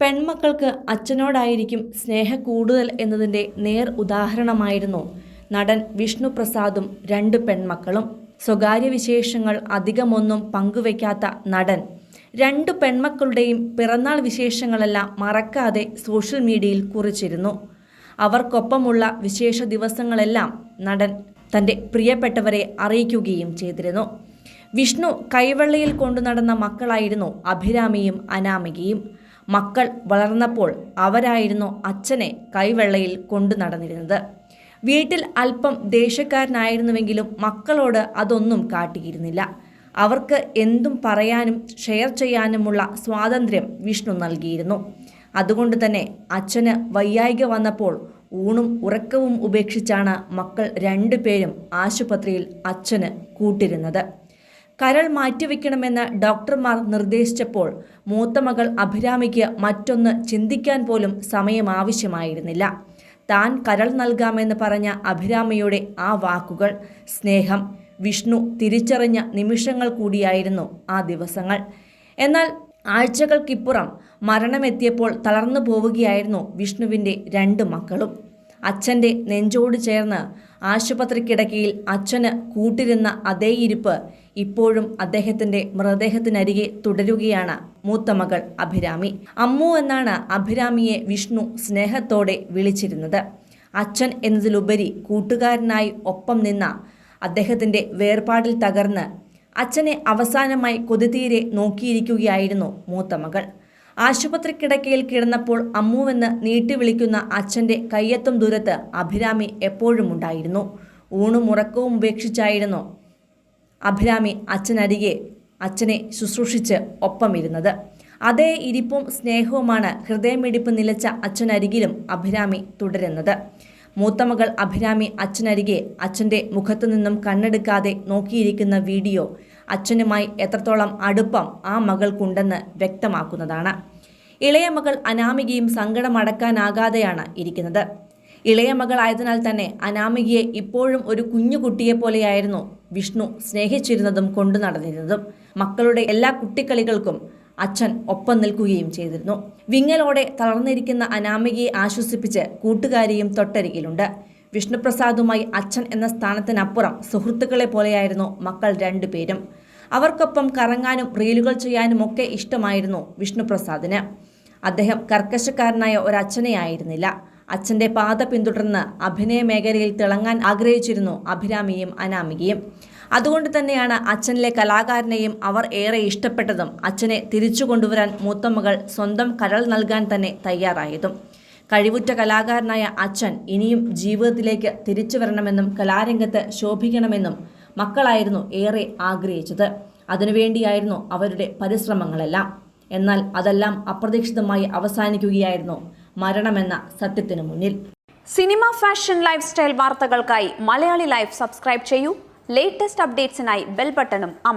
പെൺമക്കൾക്ക് അച്ഛനോടായിരിക്കും സ്നേഹ കൂടുതൽ എന്നതിന്റെ നേർ ഉദാഹരണമായിരുന്നു. നടൻ വിഷ്ണു പ്രസാദും രണ്ട് പെൺമക്കളും. സ്വകാര്യ വിശേഷങ്ങൾ അധികമൊന്നും പങ്കുവയ്ക്കാത്ത നടൻ. രണ്ട് പെൺമക്കളുടെയും പിറന്നാൾ വിശേഷങ്ങളെല്ലാം മറക്കാതെ സോഷ്യൽ മീഡിയയിൽ കുറിച്ചിരുന്നു. അവർക്കൊപ്പമുള്ള വിശേഷ ദിവസങ്ങളെല്ലാം നടൻ തന്റെ പ്രിയപ്പെട്ടവരെ അറിയിക്കുകയും ചെയ്തിരുന്നു. വിഷ്ണു കൈവെള്ളയിൽ കൊണ്ടു നടന്ന മക്കളായിരുന്നു അഭിരാമിയും അനാമികയും. മക്കൾ വളർന്നപ്പോൾ അവരായിരുന്നു അച്ഛനെ കൈവെള്ളയിൽ കൊണ്ടു നടന്നിരുന്നത്. വീട്ടിൽ അല്പം ദേഷ്യക്കാരനായിരുന്നുവെങ്കിലും മക്കളോട് അതൊന്നും കാട്ടിയിരുന്നില്ല. അവർക്ക് എന്തും പറയാനും ഷെയർ ചെയ്യാനുമുള്ള സ്വാതന്ത്ര്യം വിഷ്ണു നൽകിയിരുന്നു. അതുകൊണ്ട് തന്നെ അച്ഛന് വയ്യായിക വന്നപ്പോൾ ഊണും ഉറക്കവും ഉപേക്ഷിച്ചാണ് മക്കൾ രണ്ടുപേരും ആശുപത്രിയിൽ അച്ഛന് കൂട്ടിരുന്നത്. കരൾ മാറ്റിവെക്കണമെന്ന് ഡോക്ടർമാർ നിർദ്ദേശിച്ചപ്പോൾ മൂത്ത മകൾ അഭിരാമിക്ക് മറ്റൊന്ന് ചിന്തിക്കാൻ പോലും സമയം ആവശ്യമായിരുന്നില്ല. താൻ കരൾ നൽകാമെന്ന് പറഞ്ഞ അഭിരാമിയുടെ ആ വാക്കുകൾ സ്നേഹം വിഷ്ണു തിരിച്ചറിഞ്ഞ നിമിഷങ്ങൾ കൂടിയായിരുന്നു ആ ദിവസങ്ങൾ. എന്നാൽ ആഴ്ചകൾക്കിപ്പുറം മരണമെത്തിയപ്പോൾ തളർന്നു പോവുകയായിരുന്നു വിഷ്ണുവിന്റെ രണ്ട് മക്കളും. അച്ഛന്റെ നെഞ്ചോട് ചേർന്ന് ആശുപത്രി കിടക്കയിൽ അച്ഛന് കൂട്ടിരുന്ന അതേ ഇരിപ്പ് ഇപ്പോഴും അദ്ദേഹത്തിന്റെ മൃതദേഹത്തിനരികെ തുടരുകയാണ് മൂത്ത മകൾ അഭിരാമി. അമ്മു എന്നാണ് അഭിരാമിയെ വിഷ്ണു സ്നേഹത്തോടെ വിളിച്ചിരുന്നത്. അച്ഛൻ എന്നതിലുപരി കൂട്ടുകാരനായി ഒപ്പം നിന്ന അദ്ദേഹത്തിന്റെ വേർപാടിൽ തകർന്ന് അച്ഛനെ അവസാനമായി കൊതിതീരെ നോക്കിയിരിക്കുകയായിരുന്നു മൂത്ത മകൾ. ആശുപത്രി കിടക്കയിൽ കിടന്നപ്പോൾ അമ്മുവെന്ന് നീട്ടി വിളിക്കുന്ന അച്ഛന്റെ കയ്യെത്തും ദൂരത്ത് അഭിരാമി എപ്പോഴും ഉണ്ടായിരുന്നു ഊണും ഉറക്കവും ഉപേക്ഷിച്ചായിരുന്നു അഭിരാമി അച്ഛനരികെ അച്ഛനെ ശുശ്രൂഷിച്ച് ഒപ്പമിരുന്നത്. അതേ ഇരിപ്പും സ്നേഹവുമാണ് ഹൃദയമിടിപ്പ് നിലച്ച അച്ഛനരികിലും അഭിരാമി തുടരുന്നത്. മൂത്തമകൾ അഭിരാമി അച്ഛനരികെ അച്ഛന്റെ മുഖത്തു നിന്നും കണ്ണെടുക്കാതെ നോക്കിയിരിക്കുന്ന വീഡിയോ അച്ഛനുമായി എത്രത്തോളം അടുപ്പം ആ മകൾക്കുണ്ടെന്ന് വ്യക്തമാക്കുന്നതാണ്. ഇളയ മകൾ അനാമികയും സങ്കടമടക്കാനാകാതെയാണ് ഇരിക്കുന്നത്. ഇളയ മകളായതിനാൽ തന്നെ അനാമികയെ ഇപ്പോഴും ഒരു കുഞ്ഞു കുട്ടിയെ പോലെയായിരുന്നു വിഷ്ണു സ്നേഹിച്ചിരുന്നതും കൊണ്ടു നടന്നിരുന്നതും. മക്കളുടെ എല്ലാ കുട്ടിക്കളികൾക്കും അച്ഛൻ ഒപ്പം നിൽക്കുകയും ചെയ്തിരുന്നു. വിങ്ങലോടെ തളർന്നിരിക്കുന്ന അനാമികയെ ആശ്വസിപ്പിച്ച് കൂട്ടുകാരിയും തൊട്ടരികിലുണ്ട്. വിഷ്ണുപ്രസാദുമായി അച്ഛൻ എന്ന സ്ഥാനത്തിനപ്പുറം സുഹൃത്തുക്കളെ പോലെയായിരുന്നു മക്കൾ രണ്ടുപേരും. അവർക്കൊപ്പം കറങ്ങാനും റീലുകൾ ചെയ്യാനും ഒക്കെ ഇഷ്ടമായിരുന്നു വിഷ്ണുപ്രസാദിന്. അദ്ദേഹം കർക്കശക്കാരനായ ഒരച്ഛനെയായിരുന്നില്ല. അച്ഛന്റെ പാത പിന്തുടർന്ന് അഭിനയ മേഖലയിൽ തിളങ്ങാൻ ആഗ്രഹിച്ചിരുന്നു അഭിരാമിയും അനാമികയും. അതുകൊണ്ട് തന്നെയാണ് അച്ഛനിലെ കലാകാരനെയും അവർ ഏറെ ഇഷ്ടപ്പെട്ടതും അച്ഛനെ തിരിച്ചു കൊണ്ടുവരാൻ മൂത്തമകൾ സ്വന്തം കരൾ നൽകാൻ തന്നെ തയ്യാറായതും. കഴിവുറ്റ കലാകാരനായ അച്ഛൻ ഇനിയും ജീവിതത്തിലേക്ക് തിരിച്ചു വരണമെന്നും കലാരംഗത്ത് ശോഭിക്കണമെന്നും മക്കളായിരുന്നു ഏറെ ആഗ്രഹിച്ചത്. അതിനുവേണ്ടിയായിരുന്നു അവരുടെ പരിശ്രമങ്ങളെല്ലാം. എന്നാൽ അതെല്ലാം അപ്രതീക്ഷിതമായി അവസാനിക്കുകയായിരുന്നു മരണമെന്ന സത്യത്തിനു മുന്നിൽ. സിനിമ ഫാഷൻ ലൈഫ് സ്റ്റൈൽ വാർത്തകൾക്കായി മലയാളി ലൈഫ് സബ്സ്ക്രൈബ് ചെയ്യൂ. ലേറ്റസ്റ്റ് അപ്ഡേറ്റ്സിനായി ബെൽ ബട്ടണും അമർ